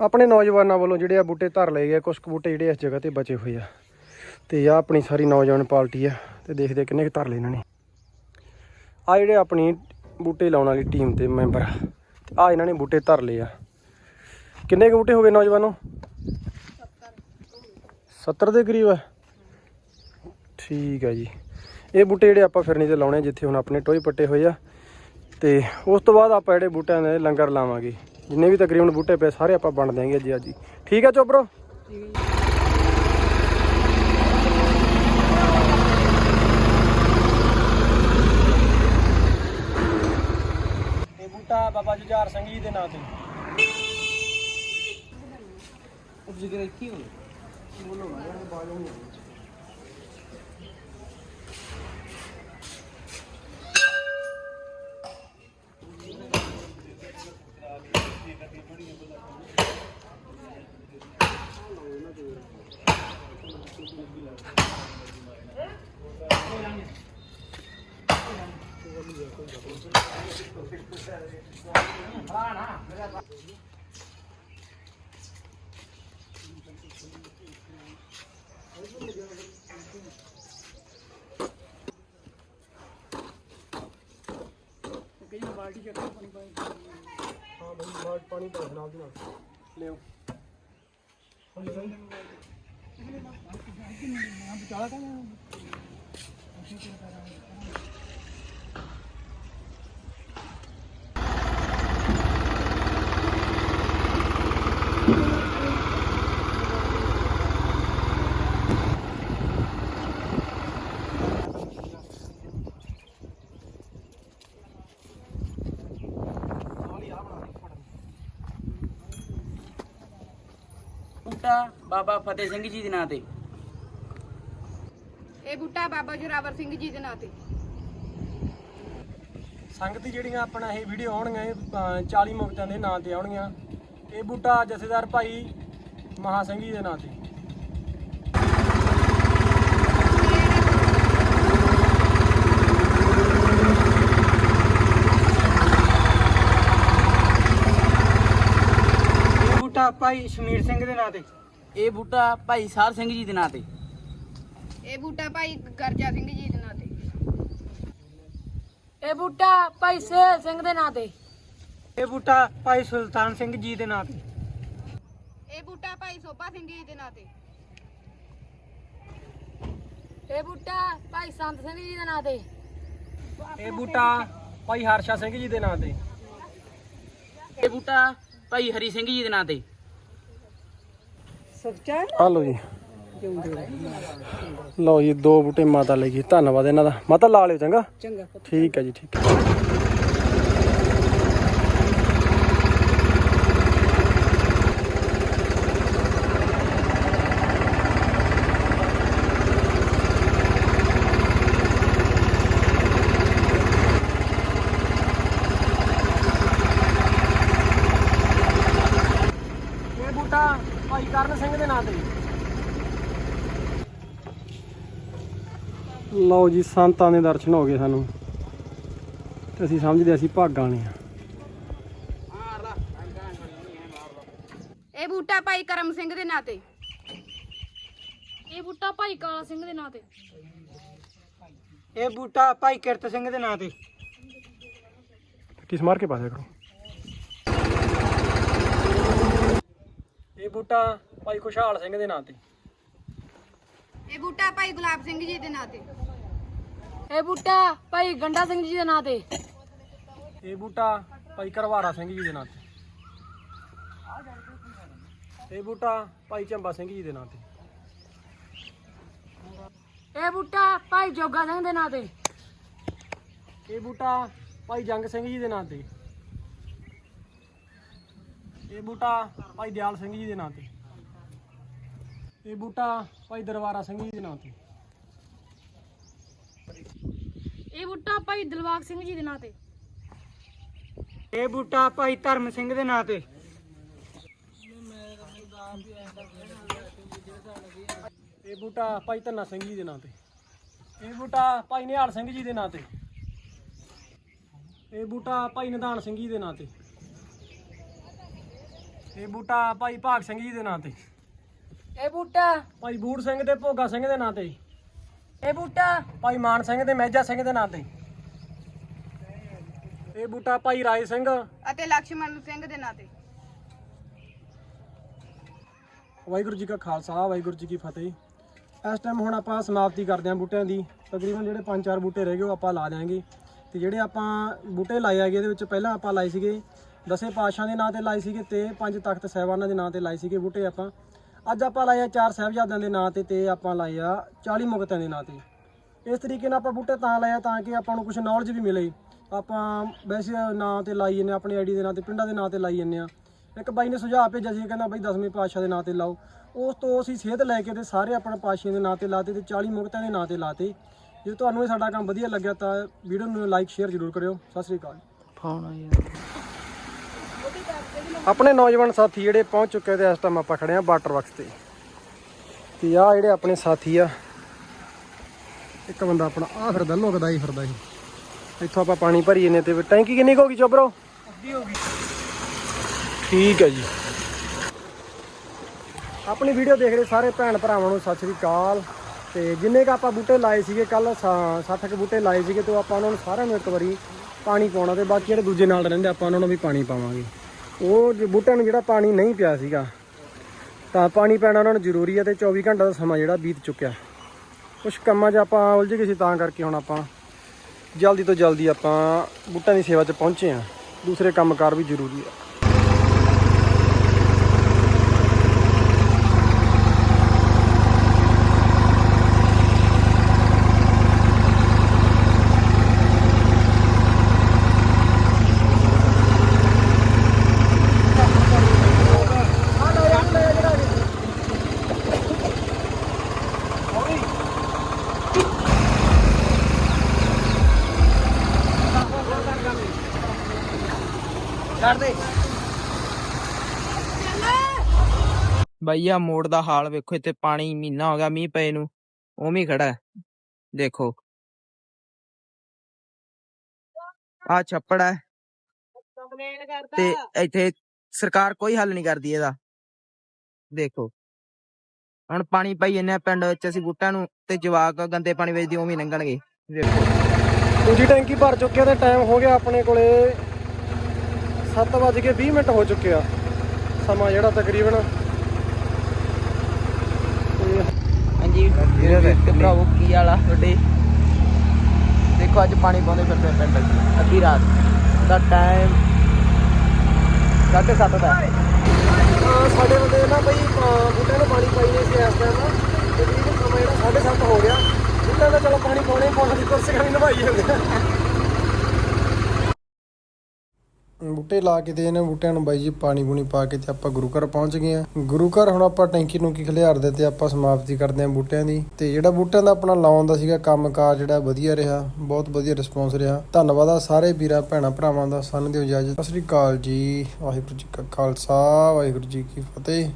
ਆਪਣੇ ਨੌਜਵਾਨਾਂ ਵੱਲੋਂ ਜਿਹੜੇ ਆ ਬੂਟੇ ਧਰ ਲਏ ਗਏ ਕੁਝ ਕੁ ਬੂਟੇ ਜਿਹੜੇ ਇਸ ਜਗ੍ਹਾ ਤੇ ਬਚੇ ਹੋਏ ਆ। ਤੇ ਆ ਆਪਣੀ ਸਾਰੀ ਨੌਜਵਾਨ ਪਾਰਟੀ ਆ ਤੇ ਦੇਖਦੇ ਕਿੰਨੇ ਕੁ ਧਰ ਲਏ ਇਹਨਾਂ ਨੇ। ਆ ਜਿਹੜੇ ਆਪਣੀ ਬੂਟੇ ਲਾਉਣ ਵਾਲੀ ਟੀਮ ਦੇ ਮੈਂਬਰ ਆ ਤੇ ਇਹਨਾਂ ਨੇ ਬੂਟੇ ਧਰ ਲਏ ਆ। ਕਿੰਨੇ ਕੁ ਬੂਟੇ ਹੋ ਗਏ ਨੌਜਵਾਨੋ? 70 ਦੇ ਕਰੀਬ ਆ। ਠੀਕ ਆ ਜੀ। ਇਹ ਬੂਟੇ ਜਿਹੜੇ ਆਪਾਂ ਫਿਰਨੀ ਤੇ ਲਾਉਣੇ ਆ, ਜਿੱਥੇ ਹੁਣ ਆਪਣੇ ਟੋਏ ਪੱਟੇ ਹੋਏ ਆ। ਤੇ ਉਸ ਤੋਂ ਬਾਅਦ ਆਪਾਂ ਜਿਹੜੇ ਬੂਟਿਆਂ ਦੇ ਲੰਗਰ ਲਾਵਾਂਗੇ। ਜਿੰਨੇ ਵੀ ਤਕਰੀਬਨ ਬੂਟੇ ਪਏ ਸਾਰੇ ਆਪਾਂ ਵੰਡ ਦਿਆਂਗੇ ਅੱਜ ਅੱਜ ਹੀ। ਠੀਕ ਆ ਚੋਬਰੋ ਇਹ ਬੂਟਾ ਬਾਬਾ ਜੁਝਾਰ ਸਿੰਘ ਜੀ ਦੇ ਨਾਂ ਤੇ। ਉਸ ਜਗ੍ਹਾ ਕੀ ਹੋ ਹਾਂ ਬਈ ਬਾਲਟ ਪਾਣੀ ਪਾ ਨਾਲ ਦੀ ਨਾਲ। ਲਿਓ ਵਿਚਾਲਾ ਕਹਿੰਦਾ ਬੂਟਾ ਬਾਬਾ ਫਤਿਹ ਸਿੰਘ ਜੀ ਦੇ ਨਾਂ ਤੇ। ਇਹ ਬੂਟਾ ਬਾਬਾ ਜੋਰਾਵਰ ਸਿੰਘ ਜੀ ਦੇ ਨਾਂ ਤੇ। ਸੰਗਤ ਜਿਹੜੀਆਂ ਆਪਣਾ ਇਹ ਵੀਡੀਓ ਆਉਣਗੀਆਂ ਇਹ ਅ, 40 ਮੁਕਤਾਂ ਦੇ ਨਾਂ ਤੇ ਆਉਣਗੀਆਂ। ਇਹ ਬੂਟਾ ਜਥੇਦਾਰ ਭਾਈ ਮਹਾ ਸਿੰਘ ਜੀ ਦੇ ਨਾਂ ਤੇ ਇਹ ਬੂਟਾ ਭਾਈ ਸ਼ਮੀਰ ਸਿੰਘ ਦੇ ਨਾਂ ਤੇ। ਇਹ ਬੂਟਾ ਭਾਈ ਸਾਰ ਸਿੰਘ ਜੀ ਦੇ ਨਾਂ ਤੇ। ਇਹ ਬੂਟਾ ਭਾਈ ਗਰਜਾ ਸਿੰਘ ਜੀ ਦੇ ਨਾਂ ਤੇ। ਇਹ ਬੂਟਾ ਭਾਈ ਸੇਲ ਸਿੰਘ ਦੇ ਨਾਂ ਤੇ। ਇਹ ਬੂਟਾ ਭਾਈ ਸੁਲਤਾਨ ਸਿੰਘ ਜੀ ਦੇ ਨਾਂ ਤੇ। ਇਹ ਬੂਟਾ ਭਾਈ ਸੋਭਾ ਸਿੰਘ ਜੀ ਦੇ ਨਾਂ ਤੇ। ਇਹ ਬੂਟਾ ਭਾਈ ਸੰਤ ਸਿੰਘ ਜੀ ਦੇ ਨਾਂ ਤੇ। ਇਹ ਬੂਟਾ ਭਾਈ ਹਰਸ਼ਾ ਸਿੰਘ ਜੀ ਦੇ ਨਾਂ ਤੇ। ਇਹ ਬੂਟਾ ਭਾਈ ਹਰੀ ਸਿੰਘ ਜੀ ਦੇ ਨਾਂ ਤੇ। ਆ ਲਓ ਜੀ। ਲਓ ਜੀ ਦੋ ਬੂਟੇ ਮਾਤਾ ਲੈ ਗਈ ਧੰਨਵਾਦ ਇਹਨਾਂ ਦਾ। ਮਾਤਾ ਲਾ ਲਿਓ ਚੰਗਾ। ਚੰਗਾ ਠੀਕ ਹੈ ਜੀ ਠੀਕ ਹੈ ਇਹ ਬੂਟਾ ਭਾਈ ਕਰਨ ਸਿੰਘ ਦੇ ਨਾਂ ਤੇ ਲਓ ਜੀ ਸੰਤਾਂ ਦੇ ਦਰਸ਼ਨ ਹੋ ਗਏ ਸਾਨੂੰ। ਤੇ ਅਸੀਂ ਸਮਝਦੇ ਅਸੀਂ ਭਾਗਾਂ ਵਾਲੇ ਆ ਇਹ ਬੂਟਾ ਭਾਈ ਕਰਮ ਸਿੰਘ ਦੇ ਨਾਂ ਤੇ। ਇਹ ਬੂਟਾ ਭਾਈ ਕਾਲਾ ਸਿੰਘ ਦੇ ਨਾਂ ਤੇ। ਇਹ ਬੂਟਾ ਭਾਈ ਕਿਰਤ ਸਿੰਘ ਦੇ ਨਾਂ ਤੇ। ਕਿਸ ਮਾਰ ਕੇ ਪਾ ਦਿਆ ਕਰੋ। ਇਹ ਬੂਟਾ ਭਾਈ ਖੁਸ਼ਹਾਲ ਸਿੰਘ ਦੇ ਨਾਂ ਤੇ। ਇਹ ਬੂਟਾ ਭਾਈ ਗੁਲਾਬ ਸਿੰਘ ਜੀ ਦੇ ਨਾਂ ਤੇ। ਇਹ ਬੂਟਾ ਭਾਈ ਗੰਡਾ ਸਿੰਘ ਜੀ ਦੇ ਨਾਂ ਤੇ। ਇਹ ਬੂਟਾ ਭਾਈ ਕਰਵਾਰਾ ਸਿੰਘ ਜੀ ਦੇ ਨਾਂ ਤੇ। ਇਹ ਬੂਟਾ ਭਾਈ ਚੰਬਾ ਸਿੰਘ ਜੀ ਦੇ ਨਾਂ ਤੇ। ਇਹ ਬੂਟਾ ਭਾਈ ਜੋਗਾ ਸਿੰਘ ਦੇ ਨਾਂ ਤੇ। ਇਹ ਬੂਟਾ ਭਾਈ ਜੰਗ ਸਿੰਘ ਜੀ ਦੇ ਨਾਂ ਤੇ। ਇਹ ਬੂਟਾ ਭਾਈ ਦਿਆਲ ਸਿੰਘ ਜੀ ਦੇ ਨਾਂ ਤੇ। ਇਹ ਬੂਟਾ ਭਾਈ ਦਰਬਾਰਾ ਸਿੰਘ ਜੀ ਦੇ ਨਾਂ ਤੇ। ਇਹ ਬੂਟਾ ਭਾਈ ਦਿਲਵਾਗ ਸਿੰਘ ਜੀ ਦੇ ਨਾਂ ਤੇ। ਇਹ ਬੂਟਾ ਭਾਈ ਧਰਮ ਸਿੰਘ ਦੇ ਨਾਂ ਤੇ। ਇਹ ਬੂਟਾ ਭਾਈ ਧੰਨਾ ਸਿੰਘ ਜੀ ਦੇ ਨਾਂ ਤੇ। ਇਹ ਬੂਟਾ ਭਾਈ ਨਿਹਾਲ ਸਿੰਘ ਜੀ ਦੇ ਨਾਂ ਤੇ। ਇਹ ਬੂਟਾ ਭਾਈ ਨਿਧਾਨ ਸਿੰਘ ਜੀ ਦੇ ਨਾਂ ਤੇ। ਇਹ ਬੂਟਾ ਭਾਈ ਭਾਗ ਸਿੰਘ ਜੀ ਦੇ ਨਾਂ ਤੇ। ਇਹ ਬੂਟਾ? ਭਾਈ ਬੂੜ ਸਿੰਘ ਤੇ ਭੋਗਾ ਸਿੰਘ ਦੇ ਨਾਂ ਤੇ। ਇਹ ਬੂਟਾ? ਭਾਈ ਮਾਨ ਸਿੰਘ ਤੇ ਮਹਿਜਾ ਸਿੰਘ ਦੇ ਨਾਂ ਤੇ। ਇਹ ਬੂਟਾ ਭਾਈ ਰਾਏ ਸਿੰਘ। ਅਤੇ ਲక్ష్ਮਣ ਸਿੰਘ ਦੇ ਨਾਂ ਤੇ। ਵਾਹਿਗੁਰੂ ਜੀ ਕਾ ਖਾਲਸਾ ਵਾਹਿਗੁਰੂ ਜੀ ਕੀ ਫਤਿਹ। ਇਸ ਟਾਈਮ ਹੁਣ ਆਪਾਂ ਸਮਾਪਤੀ ਕਰਦੇ ਹਾਂ ਬੂਟਿਆਂ ਦੀ। ਤਕਰੀਬਨ ਜਿਹੜੇ 5-4 ਬੂਟੇ ਰਹਿ ਗਏ ਉਹ ਆਪਾਂ ਲਾ ਦਿਆਂਗੇ। ਤੇ ਜਿਹੜੇ ਆਪਾਂ ਬੂਟੇ ਲਾਏ ਹੈਗੇ ਇਹਦੇ ਵਿੱਚ ਪਹਿਲਾਂ ਆਪਾਂ ਲਾਏ ਸੀਗੇ ਦਸੇ ਪਾਤਸ਼ਾਹ ਦੇ ਨਾਂ ਤੇ ਲਾਏ ਸੀਗੇ ਤੇ ਪੰਜ ਤਖਤ ਸਹਿਬਾਨਾਂ ਦੇ ਨਾਂ ਤੇ ਲਾਏ ਸੀਗੇ ਬੂਟੇ ਆਪਾਂ। ਅੱਜ ਆਪਾਂ ਲਾਏ ਆ ਚਾਰ ਸਾਹਿਬਜ਼ਾਦਿਆਂ ਦੇ ਨਾਂ ਤੇ ਤੇ ਆਪਾਂ ਲਾਏ ਆ 40 ਮੁਕਤਿਆਂ ਦੇ ਨਾਂ ਤੇ। ਇਸ ਤਰੀਕੇ ਨਾਲ ਆਪਾਂ ਬੂਟੇ ਤਾਂ ਲਾਏ ਆ ਤਾਂ ਕਿ ਆਪਾਂ ਨੂੰ ਕੁਝ ਨੌਲੇਜ ਵੀ ਮਿਲੇ। ਆਪਾਂ ਵੈਸੇ ਨਾਂ ਤੇ ਲਾਈ ਜੰਨੇ ਆਪਣੀ ਆਈਡੀ ਦੇ ਨਾਂ ਤੇ, ਪਿੰਡਾਂ ਦੇ ਨਾਂ ਤੇ ਲਾਈ ਜੰਨੇ ਆ। ਇੱਕ ਬਾਈ ਨੇ ਸੁਝਾਅ ਭੇਜਿਆ ਸੀ ਕਹਿੰਦਾ ਬਾਈ ਦਸਵੇਂ ਪਾਤਸ਼ਾਹ ਦੇ ਨਾਂ ਤੇ ਲਾਓ। ਉਸ ਤੋਂ ਅਸੀਂ ਸੇਧ ਲੈ ਕੇ ਤੇ ਸਾਰੇ ਆਪਣੇ ਪਾਤਸ਼ਾਹ ਦੇ ਨਾਂ ਤੇ ਲਾਤੇ ਤੇ 40 ਮੁਕਤਾਂ ਦੇ ਨਾਂ ਤੇ ਲਾਤੇ। ਜੇ ਤੁਹਾਨੂੰ ਇਹ ਸਾਡਾ ਕੰਮ ਵਧੀਆ ਲੱਗਿਆ ਤਾਂ ਵੀਡੀਓ ਨੂੰ ਲਾਈਕ, ਸ਼ੇਅਰ ਜ਼ਰੂਰ ਕਰਿਓ। ਸਤਿ ਸ੍ਰੀ ਅਕਾਲ। ਫੋਨ ਯਾਰ। ਆਪਣੇ ਨੌਜਵਾਨ ਸਾਥੀ ਜਿਹੜੇ ਪਹੁੰਚ ਚੁੱਕੇ ਤੇ ਇਸ ਟਾਈਮ ਆਪਾਂ ਖੜੇ ਆ ਵਾਟਰ ਵਰਕਸ ਤੇ। ਤੇ ਆ ਜਿਹੜੇ ਆਪਣੇ ਸਾਥੀ ਆ ਇੱਕ ਬੰਦਾ ਆਪਣਾ ਆ ਫਿਰਦਾ ਲੁਕਦਾ ਹੀ ਫਿਰਦਾ ਸੀ। ਇੱਥੋਂ ਆਪਾਂ ਪਾਣੀ ਭਰੀ ਜੰਨੇ ਤੇ ਟੈਂਕੀ ਕਿੰਨੀ ਕੁ ਹੋ ਗਈ ਚੋਬਰੋ? ਅੱਧੀ ਹੋ ਗਈ। ਠੀਕ ਹੈ ਜੀ। ਆਪਣੀ ਵੀਡੀਓ ਦੇਖ ਰਹੇ ਸਾਰੇ ਭੈਣ ਭਰਾਵਾਂ ਨੂੰ ਸਤਿ ਸ੍ਰੀ ਅਕਾਲ। ਤੇ ਜਿੰਨੇ ਕ ਆਪਾਂ ਬੂਟੇ ਲਾਏ ਸੀਗੇ ਕੱਲ 60 ਕ ਬੂਟੇ ਲਾਏ ਸੀਗੇ ਤੇ ਆਪਾਂ ਉਹਨਾਂ ਨੂੰ ਸਾਰਿਆਂ ਨੂੰ ਇੱਕ ਵਾਰੀ ਪਾਣੀ ਪਾਉਣਾ ਤੇ ਬਾਕੀ ਜਿਹੜੇ ਦੂਜੇ ਨਾਲ ਰਹਿੰਦੇ ਆਪਾਂ ਉਹਨਾਂ ਨੂੰ ਵੀ ਪਾਣੀ ਪਾਵਾਂਗੇ। ਉਹ ਜੇ ਬੂਟਿਆਂ ਨੂੰ ਜਿਹੜਾ ਪਾਣੀ ਨਹੀਂ ਪਿਆ ਸੀਗਾ, ਤਾਂ ਪਾਣੀ ਪੈਣਾ ਉਹਨਾਂ ਨੂੰ ਜ਼ਰੂਰੀ ਹੈ ਤੇ 24 ਘੰਟਾ ਦਾ ਸਮਾਂ ਜਿਹੜਾ ਬੀਤ ਚੁੱਕਿਆ। ਕੁਝ ਕੰਮਾਂ 'ਚ ਆਪਾਂ ਉਲਝ ਗਏ ਸੀ ਤਾਂ ਕਰਕੇ ਹੁਣ ਆਪਾਂ ਜਲਦੀ ਤੋਂ ਜਲਦੀ ਆਪਾਂ ਬੂਟਿਆਂ ਦੀ ਸੇਵਾ 'ਚ ਪਹੁੰਚੇ ਆ ਦੂਸਰੇ ਕੰਮਕਾਰ ਵੀ ਜ਼ਰੂਰੀ ਆ। ਛੱਡ ਦੇ ਭਈਆ ਮੋੜ ਦਾ ਹਾਲ ਵੇਖੋ ਇੱਥੇ ਪਾਣੀ ਮਹੀਨਾ ਹੋ ਗਿਆ ਮੀਂਹ ਪਏ ਨੂੰ। ਉਵੇਂ ਹੀ ਖੜਾ ਹੈ। ਦੇਖੋ। ਆ ਛੱਪੜ ਹੈ। ਤੇ ਇੱਥੇ ਸਰਕਾਰ ਕੋਈ ਹੱਲ ਨਹੀਂ ਕਰਦੀ ਇਹਦਾ। ਦੇਖੋ। ਹੁਣ ਪਾਣੀ ਪਾਈ ਆ ਪਿੰਡ ਵਿੱਚ ਅਸੀਂ ਬੂਟਿਆਂ ਨੂੰ ਤੇ ਜਵਾਕ ਗੰਦੇ ਪਾਣੀ ਵੇਚਦੇ ਉਵੇਂ ਹੀ ਲੰਘਣਗੇ। ਵੇਖੋ। ਦੂਜੀ ਟੈਂਕੀ ਭਰ ਚੁੱਕੀ ਤੇ ਟਾਈਮ ਹੋ ਗਿਆ ਆਪਣੇ ਕੋਲੇ। 7:20 ਮਿੰਟ ਹੋ ਚੁੱਕੇ ਆ। ਸਮਾਂ ਜਿਹੜਾ ਤਕਰੀਬਨ ਹਾਂਜੀ ਭਰਾਵੋ ਕੀ ਵਾਲਾ ਤੁਹਾਡੇ? ਦੇਖੋ ਅੱਜ ਪਾਣੀ ਪਾਉਂਦੇ ਫਿਰਦੇ ਪਿੰਡ ਅੱਧੀ ਰਾਤ। ਦਾ ਟਾਈਮ 7:30 ਦਾ। ਸਾਡੇ ਬੰਦੇ ਨਾ ਬਈ ਬੂਟਿਆਂ ਨੂੰ ਪਾਣੀ ਪਾਈ ਸੀ ਇਸ ਟਾਈਮ ਤੇ ਤਕਰੀਬਨ ਸਮਾਂ ਜਿਹੜਾ 7:30 ਹੋ ਗਿਆ। ਬੂਟਿਆਂ ਦਾ ਚਲੋ ਪਾਣੀ ਪਾਉਣੇ ਪਾਉਣ ਦੀ ਕੁਰਸੀਆਂ ਵੀ ਨਿਭਾਈ ਜਾਂਦੇ ਆ ਬੂਟੇ ਲਾ ਕੇ ਤੇ ਇਹਨਾਂ ਬੂਟਿਆਂ ਨੂੰ ਬਾਈ ਜੀ ਪਾਣੀ ਪੂਣੀ ਪਾ ਕੇ ਤੇ ਆਪਾਂ ਗੁਰੂ ਘਰ ਪਹੁੰਚ ਗਏ ਆ ਗੁਰੂ ਘਰ ਹੁਣ ਆਪਾਂ ਟੈਂਕੀ ਨੂੰ ਕੀ ਖਲਿਆਰਦੇ ਤੇ ਆਪਾਂ ਸਮਾਪਤੀ ਕਰਦੇ ਆ ਬੂਟਿਆਂ ਦੀ। ਤੇ ਜਿਹੜਾ ਬੂਟਿਆਂ ਦਾ ਆਪਣਾ ਲਾਉਣ ਦਾ ਸੀਗਾ ਕੰਮਕਾਰ ਜਿਹੜਾ ਵਧੀਆ ਰਿਹਾ, ਬਹੁਤ ਵਧੀਆ ਰਿਸਪੌਂਸ ਰਿਹਾ। ਧੰਨਵਾਦ ਆ ਸਾਰੇ ਵੀਰਾਂ, ਭੈਣਾਂ, ਭਰਾਵਾਂ ਦਾ। ਸਾਨੂੰ ਦਿਓ ਇਜਾਜ਼ਤ। ਸਤਿ ਸ੍ਰੀ ਅਕਾਲ ਜੀ। ਵਾਹਿਗੁਰੂ ਜੀ ਕਾ ਖਾਲਸਾ, ਵਾਹਿਗੁਰੂ ਜੀ ਕੀ ਫਤਿਹ।